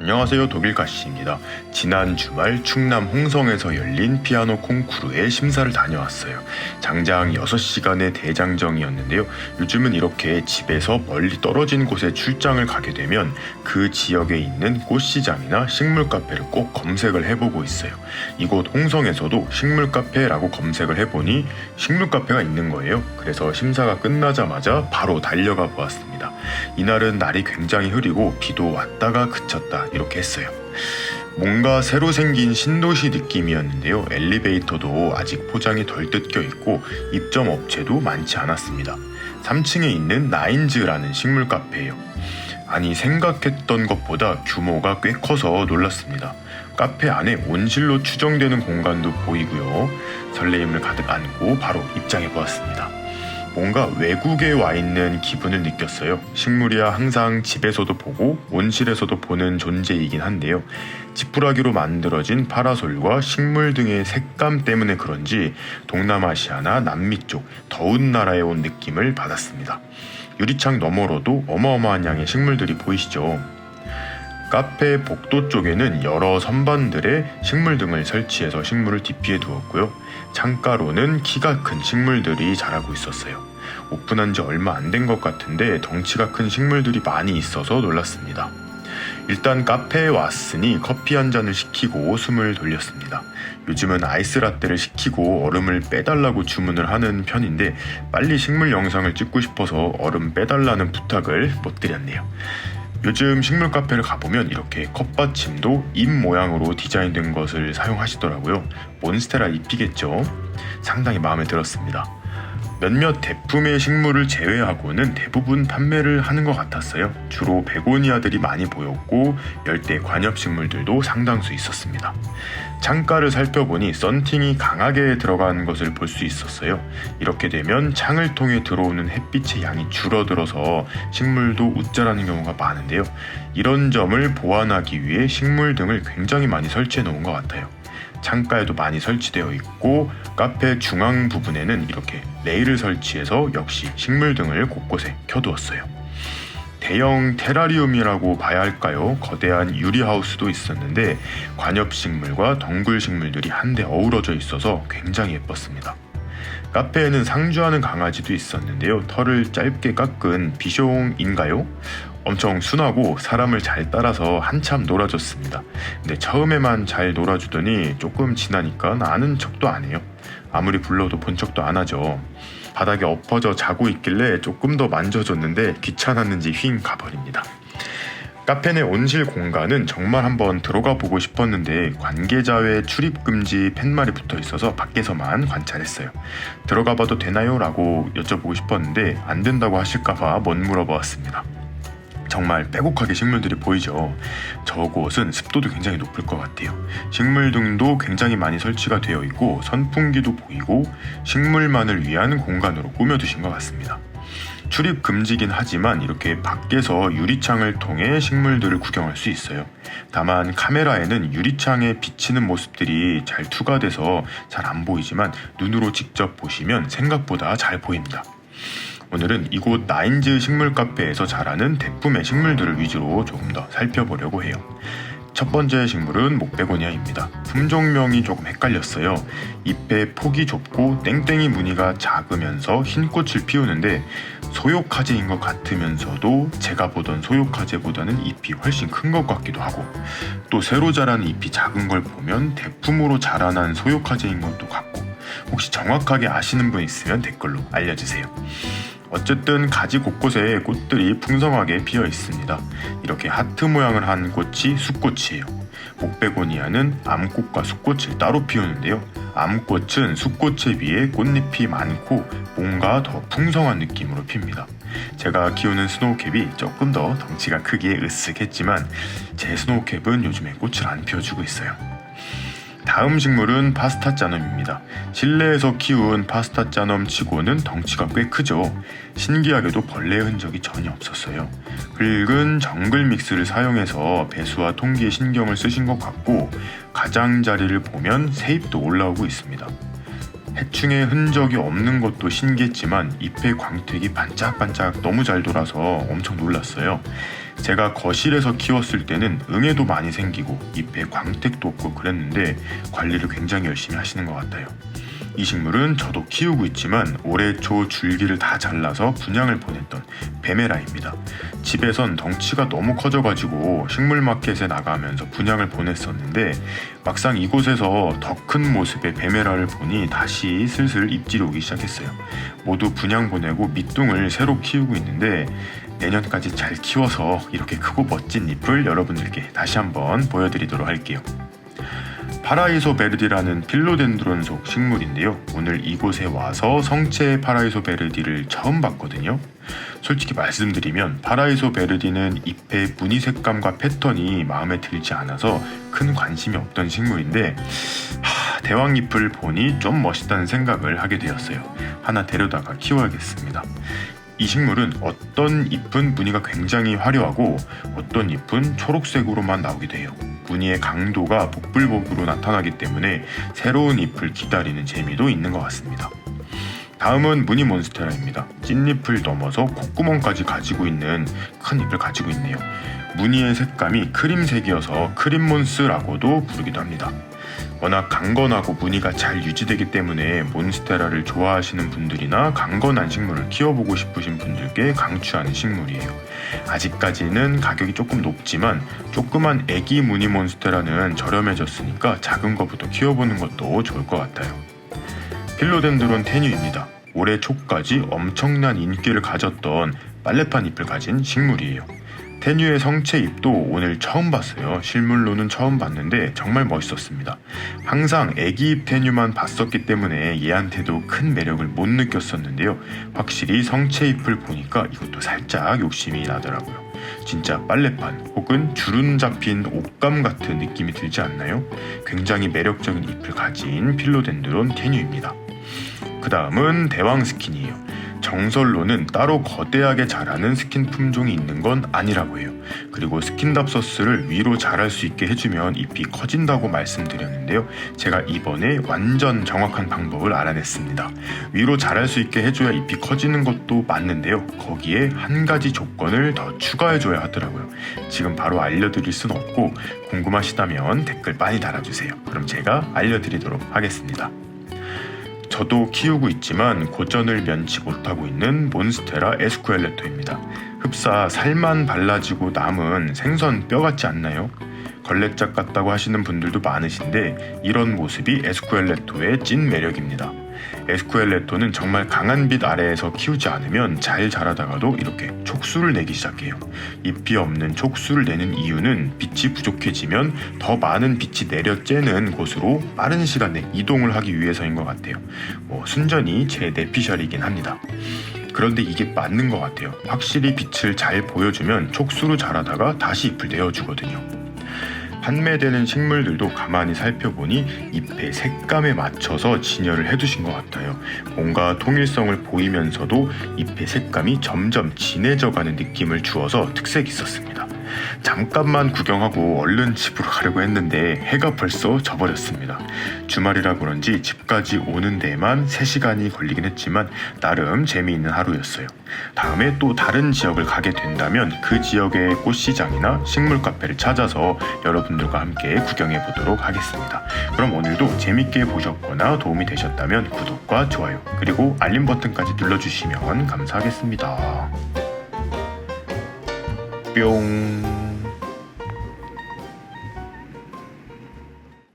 안녕하세요 독일 가시입니다. 지난 주말 충남 홍성에서 열린 피아노 콩쿠르에 심사를 다녀왔어요. 장장 6시간의 대장정이었는데요. 요즘은 이렇게 집에서 멀리 떨어진 곳에 출장을 가게 되면 그 지역에 있는 꽃시장이나 식물 카페를 꼭 검색을 해보고 있어요. 이곳 홍성에서도 식물 카페라고 검색을 해보니 식물 카페가 있는 거예요. 그래서 심사가 끝나자마자 바로 달려가 보았습니다. 이날은 날이 굉장히 흐리고 비도 왔다가 그쳤다 이렇게 했어요. 뭔가 새로 생긴 신도시 느낌이었는데요. 엘리베이터도 아직 포장이 덜 뜯겨 있고 입점 업체도 많지 않았습니다. 3층에 있는 나인즈라는 식물 카페예요. 아니 생각했던 것보다 규모가 꽤 커서 놀랐습니다. 카페 안에 온실로 추정되는 공간도 보이고요. 설레임을 가득 안고 바로 입장해 보았습니다. 뭔가 외국에 와 있는 기분을 느꼈어요. 식물이야 항상 집에서도 보고 온실에서도 보는 존재이긴 한데요. 지푸라기로 만들어진 파라솔과 식물 등의 색감 때문에 그런지 동남아시아나 남미 쪽 더운 나라에 온 느낌을 받았습니다. 유리창 너머로도 어마어마한 양의 식물들이 보이시죠? 카페 복도 쪽에는 여러 선반들의 식물 등을 설치해서 식물을 디피해 두었고요. 창가로는 키가 큰 식물들이 자라고 있었어요. 오픈한 지 얼마 안 된 것 같은데 덩치가 큰 식물들이 많이 있어서 놀랐습니다. 일단 카페에 왔으니 커피 한 잔을 시키고 숨을 돌렸습니다. 요즘은 아이스 라떼를 시키고 얼음을 빼달라고 주문을 하는 편인데 빨리 식물 영상을 찍고 싶어서 얼음 빼달라는 부탁을 못 드렸네요. 요즘 식물 카페를 가보면 이렇게 컵받침도 잎 모양으로 디자인된 것을 사용하시더라고요. 몬스테라 잎이겠죠. 상당히 마음에 들었습니다. 몇몇 대품의 식물을 제외하고는 대부분 판매를 하는 것 같았어요. 주로 베고니아들이 많이 보였고 열대 관엽식물들도 상당수 있었습니다. 창가를 살펴보니 썬팅이 강하게 들어간 것을 볼 수 있었어요. 이렇게 되면 창을 통해 들어오는 햇빛의 양이 줄어들어서 식물도 웃자라는 경우가 많은데요. 이런 점을 보완하기 위해 식물 등을 굉장히 많이 설치해 놓은 것 같아요. 창가에도 많이 설치되어 있고 카페 중앙 부분에는 이렇게 레일을 설치해서 역시 식물 등을 곳곳에 켜두었어요. 대형 테라리움이라고 봐야 할까요? 거대한 유리하우스도 있었는데 관엽식물과 덩굴식물들이 한데 어우러져 있어서 굉장히 예뻤습니다. 카페에는 상주하는 강아지도 있었는데요. 털을 짧게 깎은 비숑인가요? 엄청 순하고 사람을 잘 따라서 한참 놀아줬습니다. 근데 처음에만 잘 놀아주더니 조금 지나니까 아는 척도 안 해요. 아무리 불러도 본 척도 안 하죠. 바닥에 엎어져 자고 있길래 조금 더 만져줬는데 귀찮았는지 휙 가버립니다. 카페 내 온실 공간은 정말 한번 들어가 보고 싶었는데 관계자 외 출입 금지 팻말이 붙어 있어서 밖에서만 관찰했어요. 들어가 봐도 되나요? 라고 여쭤보고 싶었는데 안 된다고 하실까봐 못 물어보았습니다. 정말 빼곡하게 식물들이 보이죠. 저곳은 습도도 굉장히 높을 것 같아요. 식물 등도 굉장히 많이 설치가 되어 있고 선풍기도 보이고 식물만을 위한 공간으로 꾸며두신 것 같습니다. 출입 금지긴 하지만 이렇게 밖에서 유리창을 통해 식물들을 구경할 수 있어요. 다만 카메라에는 유리창에 비치는 모습들이 잘 투과돼서 잘 안 보이지만 눈으로 직접 보시면 생각보다 잘 보입니다. 오늘은 이곳 나인즈 식물 카페에서 자라는 대품의 식물들을 위주로 조금 더 살펴보려고 해요. 첫 번째 식물은 목베고니아입니다. 품종명이 조금 헷갈렸어요. 잎의 폭이 좁고 땡땡이 무늬가 작으면서 흰 꽃을 피우는데 소요카제인 것 같으면서도 제가 보던 소요카제보다는 잎이 훨씬 큰 것 같기도 하고 또 새로 자란 잎이 작은 걸 보면 대품으로 자라난 소요카제인 것도 같고 혹시 정확하게 아시는 분 있으면 댓글로 알려주세요. 어쨌든 가지 곳곳에 꽃들이 풍성하게 피어 있습니다. 이렇게 하트 모양을 한 꽃이 숫꽃이에요. 목베고니아는 암꽃과 숫꽃을 따로 피우는데요. 암꽃은 숫꽃에 비해 꽃잎이 많고 뭔가 더 풍성한 느낌으로 핍니다. 제가 키우는 스노우캡이 조금 더 덩치가 크기에 으쓱했지만 제 스노우캡은 요즘에 꽃을 안 피워주고 있어요. 다음 식물은 파스타 짜놈입니다. 실내에서 키운 파스타 짜놈 치고는 덩치가 꽤 크죠. 신기하게도 벌레 흔적이 전혀 없었어요. 흙은 정글 믹스를 사용해서 배수와 통기에 신경을 쓰신 것 같고 가장자리를 보면 새잎도 올라오고 있습니다. 해충의 흔적이 없는 것도 신기했지만 잎의 광택이 반짝반짝 너무 잘 돌아서 엄청 놀랐어요. 제가 거실에서 키웠을 때는 응애도 많이 생기고 잎에 광택도 없고 그랬는데 관리를 굉장히 열심히 하시는 것 같아요. 이 식물은 저도 키우고 있지만 올해 초 줄기를 다 잘라서 분양을 보냈던 베메라입니다. 집에선 덩치가 너무 커져가지고 식물 마켓에 나가면서 분양을 보냈었는데 막상 이곳에서 더 큰 모습의 베메라를 보니 다시 슬슬 입질이 오기 시작했어요. 모두 분양 보내고 밑둥을 새로 키우고 있는데 내년까지 잘 키워서 이렇게 크고 멋진 잎을 여러분들께 다시 한번 보여드리도록 할게요. 파라이소 베르디라는 필로덴드론 속 식물인데요. 오늘 이곳에 와서 성체 파라이소 베르디를 처음 봤거든요. 솔직히 말씀드리면 파라이소 베르디는 잎의 무늬 색감과 패턴이 마음에 들지 않아서 큰 관심이 없던 식물인데 하, 대왕잎을 보니 좀 멋있다는 생각을 하게 되었어요. 하나 데려다가 키워야겠습니다. 이 식물은 어떤 잎은 무늬가 굉장히 화려하고 어떤 잎은 초록색으로만 나오기도 해요. 무늬의 강도가 복불복으로 나타나기 때문에 새로운 잎을 기다리는 재미도 있는 것 같습니다. 다음은 무늬 몬스테라입니다. 찐잎을 넘어서 콧구멍까지 가지고 있는 큰 잎을 가지고 있네요. 무늬의 색감이 크림색이어서 크림몬스라고도 부르기도 합니다. 워낙 강건하고 무늬가 잘 유지되기 때문에 몬스테라를 좋아하시는 분들이나 강건한 식물을 키워보고 싶으신 분들께 강추하는 식물이에요. 아직까지는 가격이 조금 높지만 조그만 애기 무늬 몬스테라는 저렴해졌으니까 작은 거부터 키워보는 것도 좋을 것 같아요. 필로덴드론 테뉴입니다. 올해 초까지 엄청난 인기를 가졌던 빨래판 잎을 가진 식물이에요. 테뉴의 성체 잎도 오늘 처음 봤어요. 실물로는 처음 봤는데 정말 멋있었습니다. 항상 애기 잎 테뉴만 봤었기 때문에 얘한테도 큰 매력을 못 느꼈었는데요. 확실히 성체 잎을 보니까 이것도 살짝 욕심이 나더라고요. 진짜 빨래판 혹은 주름 잡힌 옷감 같은 느낌이 들지 않나요? 굉장히 매력적인 잎을 가진 필로덴드론 테뉴입니다. 그 다음은 대왕 스킨이에요. 정설로는 따로 거대하게 자라는 스킨 품종이 있는 건 아니라고 해요. 그리고 스킨답서스를 위로 자랄 수 있게 해주면 잎이 커진다고 말씀드렸는데요. 제가 이번에 완전 정확한 방법을 알아냈습니다. 위로 자랄 수 있게 해줘야 잎이 커지는 것도 맞는데요. 거기에 한 가지 조건을 더 추가해줘야 하더라고요. 지금 바로 알려드릴 순 없고 궁금하시다면 댓글 많이 달아주세요. 그럼 제가 알려드리도록 하겠습니다. 저도 키우고 있지만 고전을 면치 못하고 있는 몬스테라 에스쿠엘레토입니다. 흡사 살만 발라지고 남은 생선 뼈 같지 않나요? 걸레짝 같다고 하시는 분들도 많으신데 이런 모습이 에스쿠엘레토의 찐 매력입니다. 에스쿠엘레토는 정말 강한 빛 아래에서 키우지 않으면 잘 자라다가도 이렇게 촉수를 내기 시작해요. 잎이 없는 촉수를 내는 이유는 빛이 부족해지면 더 많은 빛이 내려 쬐는 곳으로 빠른 시간에 이동을 하기 위해서인 것 같아요. 뭐 순전히 제 내피셜이긴 합니다. 그런데 이게 맞는 것 같아요. 확실히 빛을 잘 보여주면 촉수로 자라다가 다시 잎을 내어주거든요. 판매되는 식물들도 가만히 살펴보니 잎의 색감에 맞춰서 진열을 해두신 것 같아요. 뭔가 통일성을 보이면서도 잎의 색감이 점점 진해져가는 느낌을 주어서 특색이 있었습니다. 잠깐만 구경하고 얼른 집으로 가려고 했는데 해가 벌써 져버렸습니다. 주말이라 그런지 집까지 오는 데에만 3시간이 걸리긴 했지만 나름 재미있는 하루였어요. 다음에 또 다른 지역을 가게 된다면 그 지역의 꽃시장이나 식물 카페를 찾아서 여러분들과 함께 구경해 보도록 하겠습니다. 그럼 오늘도 재밌게 보셨거나 도움이 되셨다면 구독과 좋아요 그리고 알림 버튼까지 눌러주시면 감사하겠습니다. 뿅.